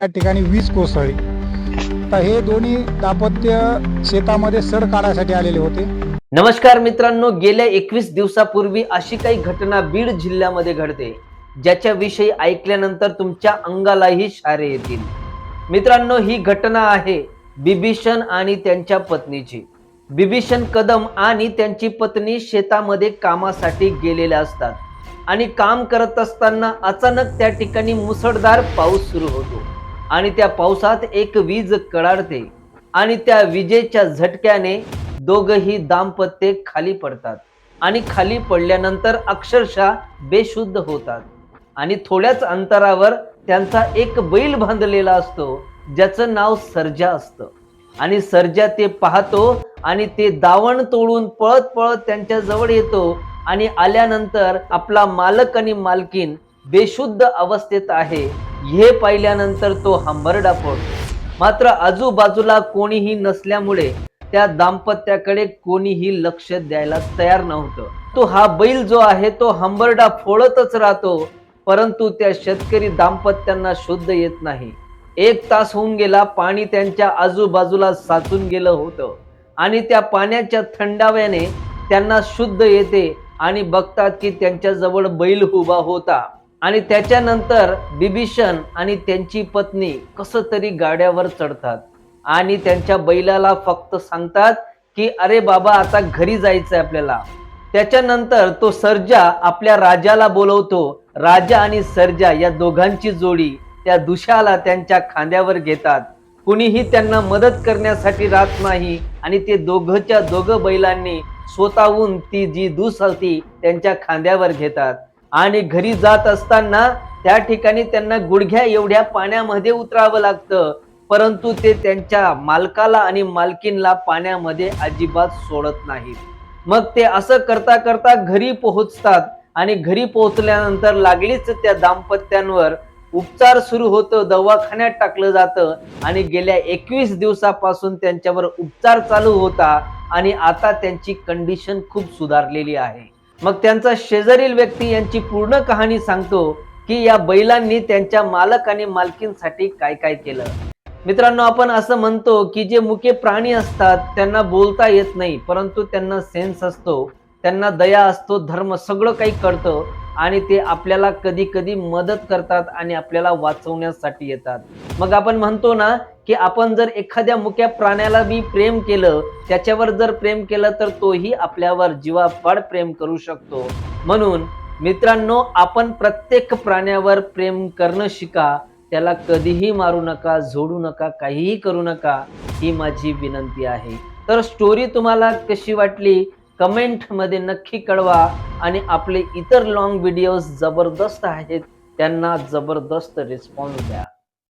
या ठिकाणी वीज कोसळली. तर हे दोन्ही दाम्पत्य शेतामध्ये सड काढायसाठी आलेले होते. नमस्कार मित्रांनो गेल्या एकवीस दिवसापूर्वी अशी काही घटना बीड जिल्ह्यामध्ये घडते ज्याच्या विषयी ऐकल्यानंतर तुमच्या अंगालाही शारे येतील. मित्रांनो ही घटना आहे बिभीषण आणि त्यांच्या पत्नीची. बिभीषण कदम आणि त्यांची पत्नी शेतामध्ये कामासाठी गेलेल्या असतात आणि काम करत असताना अचानक त्या ठिकाणी मुसळधार पाऊस सुरू होतो. आणि त्या पावसात एक वीज कडाडते आणि त्या विजेच्या झटक्याने दोघही दाम्पत्य खाली पडतात आणि खाली पडल्यानंतर अक्षरशः बेशुद्ध होतात. आणि थोड्याच अंतरावर त्यांचा एक बैल बांधलेला असतो ज्याचं नाव सर्जा असतं. आणि सर्जा ते पाहतो आणि ते दावण तोडून पळत पळत त्यांच्या जवळ येतो आणि आल्यानंतर आपला मालक आणि मालकीन बेशुद्ध अवस्थेत आहे. हे पाहिल्यानंतर तो हंबरडा पडतो. मात्र आजूबाजूला कोणीही नसल्यामुळे त्या दाम्पत्याकडे कोणीही लक्ष द्यायला तयार नव्हतं. तो हा बैल जो आहे तो हंबरडा फोडतच राहतो परंतु त्या शेतकरी दाम्पत्यांना शुद्ध येत नाही. एक तास होऊन गेला पाणी त्यांच्या आजूबाजूला साचून गेलं होतं आणि त्या पाण्याच्या थंडाव्याने त्यांना शुद्ध येते आणि बघतात की त्यांच्याजवळ बैल उभा होता. आणि त्याच्यानंतर बिभीषण आणि त्यांची पत्नी कसं तरी गाड्यावर चढतात. आणि त्यांच्या बैलाला फक्त सांगतात की अरे बाबा आता घरी जायचंय आपल्याला. त्याच्यानंतर तो सर्जा आपल्या राजाला बोलवतो. राजा आणि सर्जा या दोघांची जोडी त्या दुशाला त्यांच्या खांद्यावर घेतात. कुणीही त्यांना मदत करण्यासाठी राहत नाही आणि ते दोघच्या दोघं बैलांनी स्वतःहून ती जी दुस होती त्यांच्या खांद्यावर घेतात. आणि घरी जात असताना त्या ठिकाणी त्यांना गुडघ्या एवढ्या पाण्यामध्ये उतरावं लागतं. परंतु ते त्यांच्या मालकाला आणि मालकीनला पाण्यामध्ये अजिबात सोडत नाहीत. मग ते असं करता करता घरी पोहोचतात आणि घरी पोहोचल्यानंतर लागलीच त्या दाम्पत्यांवर उपचार सुरू होतं दवाखान्यात टाकलं जातं आणि गेल्या एकवीस दिवसापासून त्यांच्यावर उपचार चालू होता आणि आता त्यांची कंडिशन खूप सुधारलेली आहे. मग त्यांचा शेजारील व्यक्ती यांची पूर्ण कहाणी सांगतो की या बैलांनी त्यांच्या मालक आणि मालकींसाठी काय काय केलं. मित्रांनो आपण असं म्हणतो की जे मुके प्राणी असतात त्यांना बोलता येत नाही परंतु त्यांना सेन्स असतो त्यांना दया असतो धर्म सगळं काही कळतं. आणि ते आपल्याला कधी कधी मदत करतात आणि आपल्याला वाचवण्यासाठी येतात. मग आपण म्हणतो ना की आपण जर एखाद्या मुक्या प्राण्याला बी प्रेम केलं त्याच्यावर जर प्रेम केलं तर तोही आपल्यावर जीवापाड प्रेम करू शकतो. म्हणून मित्रांनो आपण प्रत्येक प्राण्यावर प्रेम करणं शिका त्याला कधीही मारू नका झोडू नका काहीही करू नका ही माझी विनंती आहे. तर स्टोरी तुम्हाला कशी वाटली? कमेंटमध्ये नक्की कळवा आणि आपले इतर लॉंग व्हिडिओज जबरदस्त आहेत त्यांना जबरदस्त रिस्पॉन्स द्या.